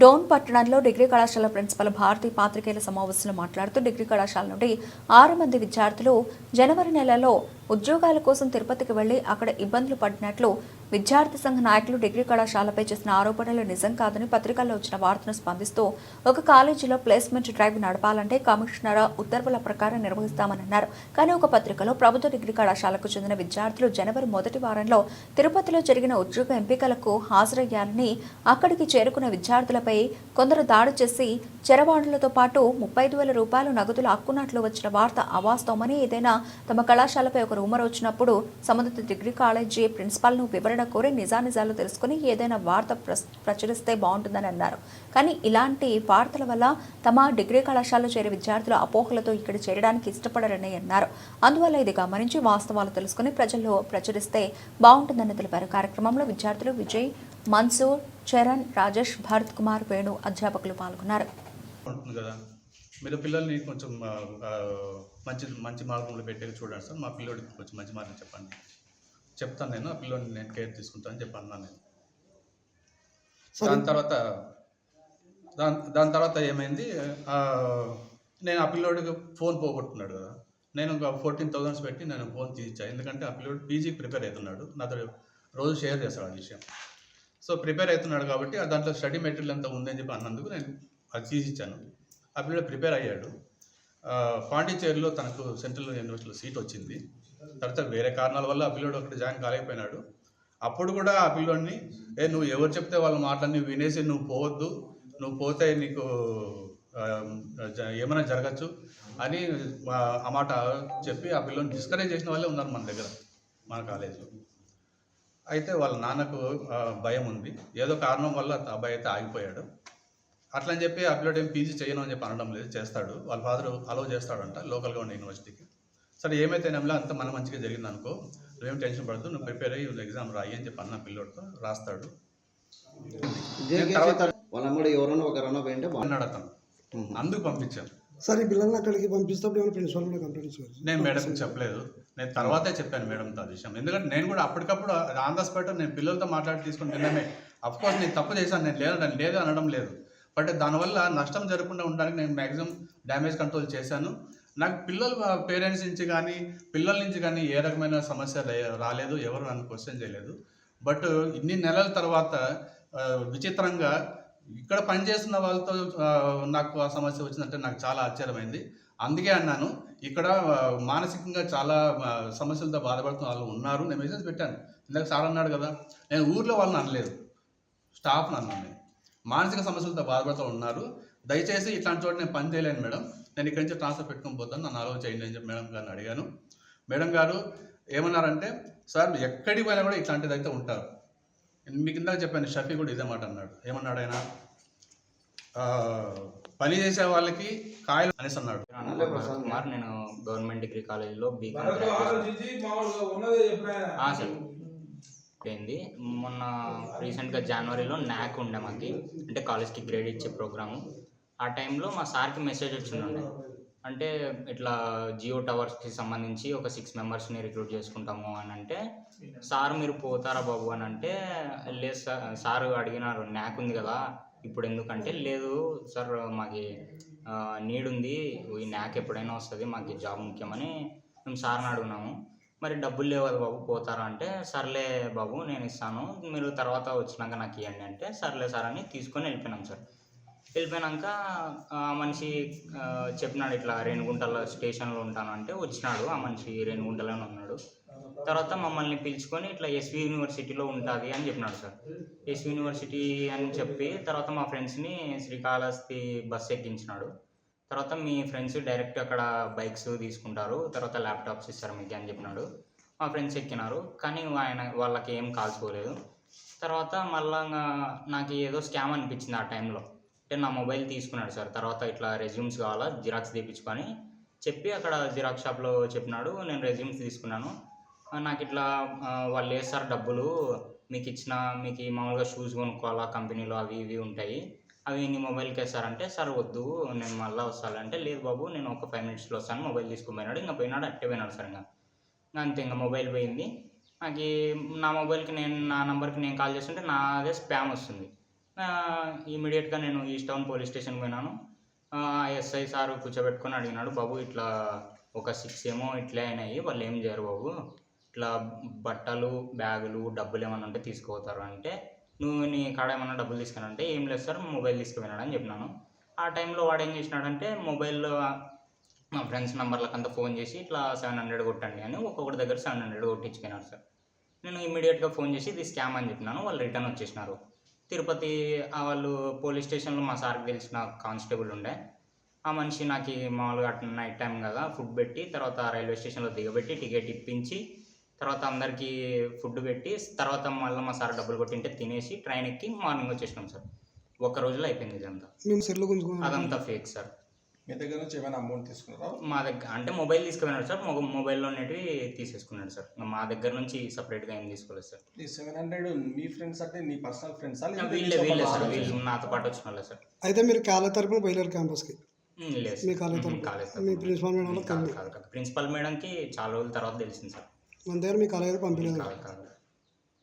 డోన్ పట్టణంలో డిగ్రీ కళాశాల ప్రిన్సిపల్ భారతి పాత్రికేయుల సమావేశంలో మాట్లాడుతూ డిగ్రీ కళాశాల నుండి ఆరు మంది విద్యార్థులు జనవరి నెలలో ఉద్యోగాల కోసం తిరుపతికి వెళ్ళి అక్కడ ఇబ్బందులు పడినట్లు విద్యార్థి సంఘ నాయకులు డిగ్రీ కళాశాలపై చేసిన ఆరోపణలు నిజం కాదని పత్రికల్లో వచ్చిన వార్తను స్పందిస్తూ ఒక కాలేజీలో ప్లేస్మెంట్ డ్రైవ్ నడపాలంటే కమిషనర్ ఉత్తర్వుల ప్రకారం నిర్వహిస్తామని అన్నారు. కానీ ఒక పత్రికలో ప్రభుత్వ డిగ్రీ కళాశాలకు చెందిన విద్యార్థులు జనవరి మొదటి వారంలో తిరుపతిలో జరిగిన ఉద్యోగ ఎంపికలకు హాజరయ్యారని అక్కడికి చేరుకున్న విద్యార్థులపై కొందరు దాడి చేసి చెరవాణులతో పాటు ముప్పై ఐదు వేల రూపాయలు నగదులు అక్కున్నట్లు వచ్చిన వార్త అవాస్తవమని ఏదైనా తమ కళాశాలపై ఒక రూమర్ వచ్చినప్పుడు సంబంధిత డిగ్రీ కాలేజీ ప్రిన్సిపాల్ను వివరణ కోరి నిజానిజాలు తెలుసుకుని ఏదైనా వార్త ప్రచురిస్తే బాగుంటుందని అన్నారు. కానీ ఇలాంటి వార్తల వల్ల తమ డిగ్రీ కళాశాలలో చేరే విద్యార్థులు అపోహలతో ఇక్కడ చేరడానికి ఇష్టపడరని అన్నారు. అందువల్ల ఇది గమనించి వాస్తవాలు తెలుసుకుని ప్రజల్లో ప్రచురిస్తే బాగుంటుందని తెలిపారు. కార్యక్రమంలో విద్యార్థులు విజయ్ మన్సూర్ చరణ్ రాజేష్ భరత్ కుమార్ వేణు అధ్యాపకులు పాల్గొన్నారు. మీరు పిల్లల్ని కొంచెం మంచి మంచి మార్గంలో పెట్టేది చూడండి సార్. మా పిల్లడికి కొంచెం మంచి మార్గం చెప్పండి. చెప్తాను నేను ఆ పిల్లోడిని నేను కేర్ తీసుకుంటానని చెప్పి అన్నాను నేను. దాని తర్వాత దాని దాని తర్వాత ఏమైంది నేను ఆ పిల్లోడికి ఫోన్ పోగొట్టున్నాడు కదా. నేను ఒక ఫోర్టీన్ థౌసండ్స్ పెట్టి నేను ఫోన్ తీసిచ్చా ఎందుకంటే ఆ పిల్లోడు పీజీకి ప్రిపేర్ అవుతున్నాడు. నాతో రోజు షేర్ చేస్తాడు ఆ విషయం. సో ప్రిపేర్ అవుతున్నాడు కాబట్టి ఆ దాంట్లో స్టడీ మెటీరియల్ అంతా ఉందని చెప్పి అన్నందుకు నేను అది తీసిచ్చాను ఆ పిల్లడు ప్రిపేర్ అయ్యాడు. పాండిచేరిలో పాండిచ్చేరిలో తనకు సెంట్రల్ యూనివర్సిటీలో సీట్ వచ్చింది. తర్వాత వేరే కారణాల వల్ల ఆ పిల్లోడు అక్కడ జాయిన్ కాలేకపోయినాడు. అప్పుడు కూడా ఆ పిల్లోడిని ఏ నువ్వు ఎవరు చెప్తే వాళ్ళ మాటలన్నీ వినేసి నువ్వు పోవద్దు నువ్వు పోతే నీకు జ- ఏమైనా జరగచ్చు అని ఆ- మాట చెప్పి ఆ పిల్లని డిస్కరేజ్ చేసిన వాళ్ళే ఉన్నారు మన దగ్గర మన కాలేజీలో. అయితే వాళ్ళ నాన్నకు భయం ఉంది. ఏదో కారణం వల్ల అబ్బాయి అయితే ఆగిపోయాడు. అట్లా అని చెప్పి ఆ పిల్లడు ఏం పీజీ చేయను అని చెప్పి అనడం లేదు చేస్తాడు. వాళ్ళ ఫాదర్ అలౌ చేస్తాడంట లోకల్గా ఉన్న యూనివర్సిటీకి సరే ఏమైతేనేమో అంత మన మంచిగా జరిగింది అనుకో నువ్వేం టెన్షన్ పడద్దు నువ్వు ప్రిపేర్ అయ్యి ఎగ్జామ్ రాయి అని చెప్పి అన్న పిల్లోడితో రాస్తాడు. అన్నాడు అతను. అందుకు పంపించాను. సార్ పిల్లల్ని అక్కడికి పంపిస్తప్పుడు ఏమైనా ప్రిన్సిపల్ కూడా కంప్లైంట్ ఇచ్చారు నేను మేడంకి చెప్పలేదు. నేను తర్వాతే చెప్పాను మేడంతో ఆ విషయం. ఎందుకంటే నేను కూడా అప్పటికప్పుడు ఆన్ ద స్పాట్ నేను పిల్లలతో మాట్లాడి తీసుకుని నిన్నమే కోర్స్ నేను తప్పు చేశాను నేను లేదు నేను లేదు అనడం లేదు. బట్ దానివల్ల నష్టం జరగకుండా ఉండడానికి నేను మ్యాక్సిమం డ్యామేజ్ కంట్రోల్ చేశాను. నాకు పిల్లల పేరెంట్స్ నుంచి కానీ పిల్లల నుంచి కానీ ఏ రకమైన సమస్య రాలేదు. ఎవరు నన్ను క్వశ్చన్ చేయలేదు. బట్ ఇన్ని నెలల తర్వాత విచిత్రంగా ఇక్కడ పనిచేస్తున్న వాళ్ళతో నాకు ఆ సమస్య వచ్చిందంటే నాకు చాలా ఆశ్చర్యమైంది. అందుకే అన్నాను ఇక్కడ మానసికంగా చాలా సమస్యలతో బాధపడుతున్న వాళ్ళు ఉన్నారు. నేను మెసేజ్ పెట్టాను. ఇందాక సార్ అన్నాడు కదా నేను ఊర్లో వాళ్ళని అనలేదు. స్టాఫ్ అన్నాను నేను మానసిక సమస్యలతో బాధపడుతూ ఉన్నారు. దయచేసి ఇట్లాంటి చోట నేను పని చేయలేను మేడం. నేను ఇక్కడి నుంచి ట్రాన్స్ఫర్ పెట్టుకొని పోతాను. నన్ను అలవ్ చేయండి అని చెప్పి మేడం గారిని అడిగాను. మేడం గారు ఏమన్నారంటే సార్ ఎక్కడికి పోయినా కూడా ఇట్లాంటిది అయితే ఉంటారు. మీకు ఇందాక చెప్పాను షఫీ కూడా ఇదే మాట అన్నాడు. ఏమన్నాడు ఆయన? ఆ, పని చేసే వాళ్ళకి కాయలు అనేసి అన్నాడు. కుమార్ నేను గవర్నమెంట్ డిగ్రీ కాలేజీలో బీకామ్ సార్. అయింది మొన్న రీసెంట్గా జనవరిలో న్యాక్ ఉండే మాకు అంటే కాలేజ్కి గ్రేడ్ ఇచ్చే ప్రోగ్రాము. ఆ టైంలో మా సార్కి మెసేజ్ వచ్చిండే అంటే ఇట్లా జియో టవర్స్కి సంబంధించి ఒక సిక్స్ మెంబర్స్ని రిక్రూట్ చేసుకుంటాము అని అంటే సార్ మీరు పోతారా బాబు? అని అంటే లేదు సార్ సార్ అడిగినారు న్యాక్ ఉంది కదా ఇప్పుడు ఎందుకంటే లేదు సార్ మాకి నీడ్ ఉంది ఈ న్యాక్ ఎప్పుడైనా వస్తుంది మాకు జాబ్ ముఖ్యమని మేము సార్ని అడుగున్నాము. మరి డబ్బులు లేవు కదా బాబు పోతారా అంటే సర్లే బాబు నేను ఇస్తాను. మీరు తర్వాత వచ్చినాక నాకు ఇవ్వండి అంటే సర్లే సార్ అని తీసుకొని వెళ్ళిపోయినాం సార్. వెళ్ళిపోయినాక ఆ మనిషి చెప్పినాడు ఇట్లా రేణుగుంటల స్టేషన్లో ఉంటాను అంటే వచ్చినాడు ఆ మనిషి రేణిగుంటలోనే ఉన్నాడు. తర్వాత మమ్మల్ని పిలుచుకొని ఇట్లా ఎస్వి యూనివర్సిటీలో ఉంటుంది అని చెప్పినాడు సార్. ఎస్వి యూనివర్సిటీ అని చెప్పి తర్వాత మా ఫ్రెండ్స్ని శ్రీకాళహస్తి బస్సు ఎక్కించినాడు. తర్వాత మీ ఫ్రెండ్స్ డైరెక్ట్ అక్కడ బైక్స్ తీసుకుంటారు. తర్వాత ల్యాప్టాప్స్ ఇస్తారు మీకు అని చెప్పినాడు. మా ఫ్రెండ్స్ ఎక్కినారు. కానీ ఆయన వాళ్ళకి ఏం కాల్చుకోలేదు తర్వాత మళ్ళా నాకు ఏదో స్కామ్ అనిపించింది ఆ టైంలో అంటే నా మొబైల్ తీసుకున్నాడు సార్. తర్వాత ఇట్లా రెజ్యూమ్స్ కావాలా? జిరాక్స్ తీపించుకొని చెప్పి అక్కడ జిరాక్స్ షాప్లో చెప్పినాడు. నేను రెజ్యూమ్స్ తీసుకున్నాను. నాకు ఇట్లా వాళ్ళు వేస్తారు డబ్బులు. మీకు ఇచ్చిన మీకు మామూలుగా షూస్ కొనుక్కోవాలా? కంపెనీలో అవి ఇవి ఉంటాయి. అవి నీ మొబైల్కి వేస్తారంటే సార్ వద్దు నేను మళ్ళీ వస్తానంటే లేదు బాబు నేను ఒక ఫైవ్ మినిట్స్లో వస్తాను మొబైల్ తీసుకుని పోయినాడు ఇంకా పోయినాడు అట్టే పోయినాడు సార్ ఇంకా. ఇంకా అంతే ఇంకా మొబైల్ పోయింది. నాకు నా మొబైల్కి నేను నా నెంబర్కి నేను కాల్ చేస్తుంటే నాదే స్పామ్ వస్తుంది. ఇమీడియట్గా నేను ఈస్ట్ టౌన్ పోలీస్ స్టేషన్ పోయినాను. ఎస్ఐ సార్ కూర్చోబెట్టుకొని అడిగినాడు బాబు ఇట్లా ఒక సిక్స్ ఏమో ఇట్లే అయినాయి వాళ్ళు ఏం చేయరు బాబు. ఇట్లా బట్టలు బ్యాగులు డబ్బులు ఏమైనా ఉంటే తీసుకుపోతారు. అంటే నువ్వు నీ కాడ ఏమన్నా డబ్బులు తీసుకున్నానంటే ఏం లేదు సార్ మొబైల్ తీసుకుపోయినాడు అని చెప్పినాను. ఆ టైంలో వాడు ఏం చేసినాడంటే మొబైల్లో మా ఫ్రెండ్స్ నెంబర్లకు అంతా ఫోన్ చేసి ఇట్లా సెవెన్ హండ్రెడ్ కొట్టండి అని ఒక్కొక్కటి దగ్గర సెవెన్ హండ్రెడ్ కొట్టించుకున్నాడు సార్. నేను ఇమీడియట్గా ఫోన్ చేసి ఇది స్కామ్ అని చెప్పినాను. వాళ్ళు రిటర్న్ వచ్చేసినారు. తిరుపతి వాళ్ళు పోలీస్ స్టేషన్లో మా సార్కి తెలిసిన కానిస్టేబుల్ ఉండే. ఆ మనిషి నాకు మామూలుగా అట్లా నైట్ టైం కదా ఫుడ్ పెట్టి తర్వాత రైల్వే స్టేషన్లో దిగబెట్టి టికెట్ ఇప్పించి తర్వాత అందరికీ ఫుడ్ పెట్టి తర్వాత మళ్ళీ మా సార్ డబ్బులు కొట్టింటే తినేసి ట్రైన్ ఎక్కి మార్నింగ్ వచ్చేసినాం సార్. ఒక రోజులో అయిపోయింది ఇదంతా. మేము సెల్లు గుంజుకున్నాం. అదంతా ఫేక్ సార్. మీ దగ్గర నుంచి ఏమైనా అమౌంట్ తీసుకున్నారా? మా దగ్గర అంటే మొబైల్ తీసుకుపోయినాడు సార్. మొ మొబైల్లో ఉన్నటివి తీసేసుకున్నాడు సార్. మా దగ్గర నుంచి సపరేట్గా ఏం తీసుకోలేదు సార్. ఈ సెవెన్ హండ్రెడ్ మీ ఫ్రెండ్స్ అంటే నీ పర్సనల్ ఫ్రెండ్స్ వీళ్ళే వీళ్ళే సార్. వీళ్ళు నాతో పాటు వచ్చిన వాళ్ళే సార్. అయితే మీరు కాలేజ్ తరపున బయలుదేరు క్యాంపస్కి? లేదు మీ సార్. కాలేజ్ తరపున? కాలేజ్ మీ. ప్రిన్సిపాల్ మేడం కాదు కాదు. ప్రిన్సిపల్ మేడంకి చాలా రోజుల తర్వాత తెలిసింది సార్. మన దగ్గర మీకు అలాగే పంపించలేదు